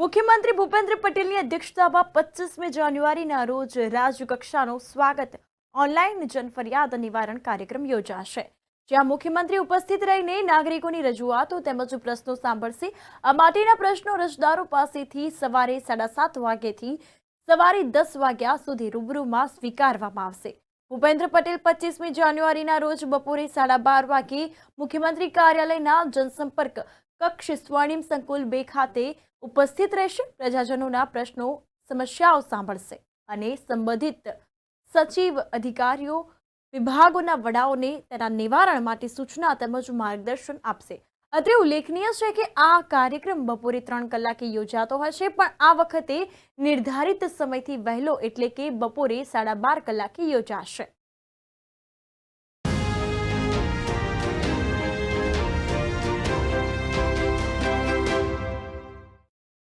મુખ્યમંત્રી ભૂપેન્દ્ર પટેલની અધ્યક્ષતામાં પચીસમી જાન્યુઆરીના રોજ રાજ્યકક્ષાનો સ્વાગત ઓનલાઈન જનફરિયાદ નિવારણ કાર્યક્રમ યોજાશે. જ્યાં મુખ્યમંત્રી ઉપસ્થિત રહીને નાગરિકોની રજૂઆતો તેમજ પ્રશ્નો સાંભળશે. આ માટેના પ્રશ્નો રજદારો પાસેથી સવારે સાડા સાત વાગ્યાથી સવારે દસ વાગ્યા સુધી રૂબરૂમાં સ્વીકારવામાં આવશે. ભૂપેન્દ્ર પટેલ પચીસમી જાન્યુઆરીના રોજ બપોરે સાડા બાર વાગે મુખ્યમંત્રી કાર્યાલયના જનસંપર્ક કક્ષ સ્વર્ણિમ સંકુલ બે ખાતે ઉપસ્થિત રહેશે. પ્રજાજનોના પ્રશ્નો, સમસ્યાઓ સાંભળશે અને સંબંધિત સચિવ અધિકારીઓ, વિભાગોના વડાઓને તેના નિવારણ માટે સૂચના તેમજ માર્ગદર્શન આપશે. અત્રે ઉલ્લેખનીય છે કે આ કાર્યક્રમ બપોરે ત્રણ કલાકે યોજાતો હશે, પણ આ વખતે નિર્ધારિત સમયથી વહેલો એટલે કે બપોરે સાડા બાર કલાકે યોજાશે.